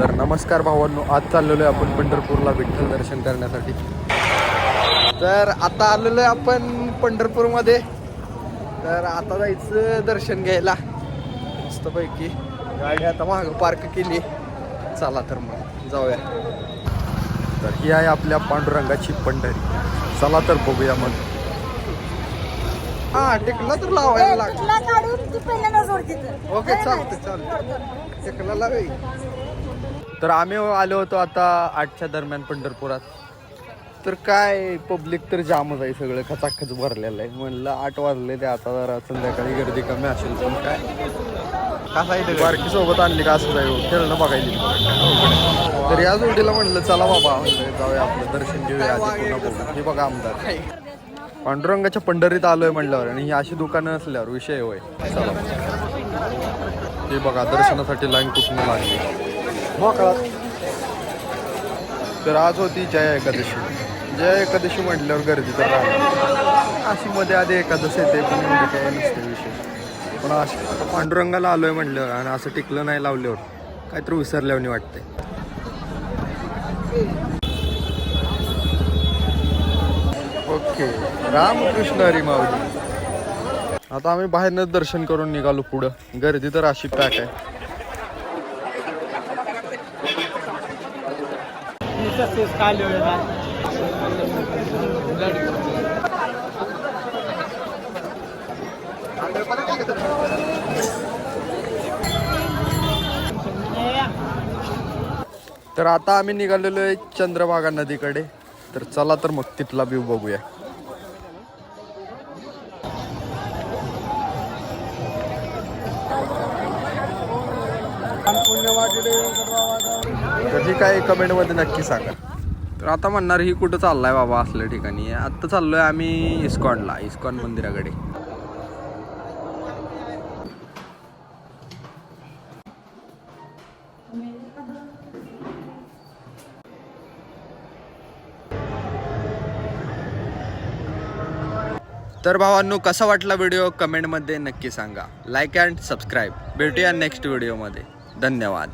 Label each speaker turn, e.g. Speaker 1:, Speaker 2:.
Speaker 1: तर नमस्कार भावांनो आज चाललेलो आहे आपण पंढरपूरला विठ्ठल दर्शन करण्यासाठी. तर आता आलेलो आहे आपण पंढरपूरमध्ये. तर आता जायचं दर्शन घ्यायला. मस्तपैकी गाडी आता मागं पार्क केली. चला तर मग जाऊया. तर ही आहे आपल्या पांडुरंगाची पंढरी. चला तर बघूया मग. हा टिकला तर लावायला लागला. ओके चालतं चालतं टिकला लावे तर आम्ही आलो होतो आता आठच्या दरम्यान पंढरपुरात. तर काय पब्लिक तर जामच आहे सगळं खचाखच भरलेलं आहे. म्हणलं आठ वाजले ते आता जरा संध्याकाळी गर्दी कमी असेल पण काय? कसं आहे बारकी सोबत आणली का असं जाईल खेळणं बघायली. तर या जोडीला म्हणलं चला बाबा म्हणलं जाऊया आपलं दर्शन घेऊया आधी पुन्हा हे बघा आमदार. पांडुरंगाच्या पंढरीत आलोय म्हणल्यावर आणि ही अशी दुकानं असल्यावर विषय होय. चला. हे बघा दर्शनासाठी लाईन कुठून लागली? तर आज होती जय एकादशी. जय एकादशी म्हटल्यावर गर्दी तर राहणार. अशी मध्ये आधी एकादश येते पण म्हणजे काय नसते विशेष. पण अशी आता पांडुरंगाला आलोय म्हटल्यावर आणि असं टिकलं नाही लावल्यावर काहीतरी विसरल्यावर वाटते ओके. रामकृष्ण हरी माऊली. आता आम्ही बाहेरनच दर्शन करून निघालो पुढं. गर्दी तर अशी पॅक आहे. तर आता आम्ही निघालेलो आहे चंद्रभागा नदीकडे. तर चला तर मग तिथला व्ह्यू बघूया. तर ही काय कमेंटमध्ये नक्की सांगा. तर आता म्हणणार ही कुठं चाललाय बाबा असल्या ठिकाणी. आता चाललोय आम्ही इस्कॉनला इस्कॉन मंदिराकडे. तर भावांनो कसा वाटला व्हिडिओ कमेंटमध्ये नक्की सांगा. लाईक अँड सबस्क्राईब भेटूया नेक्स्ट व्हिडिओमध्ये धन्यवाद.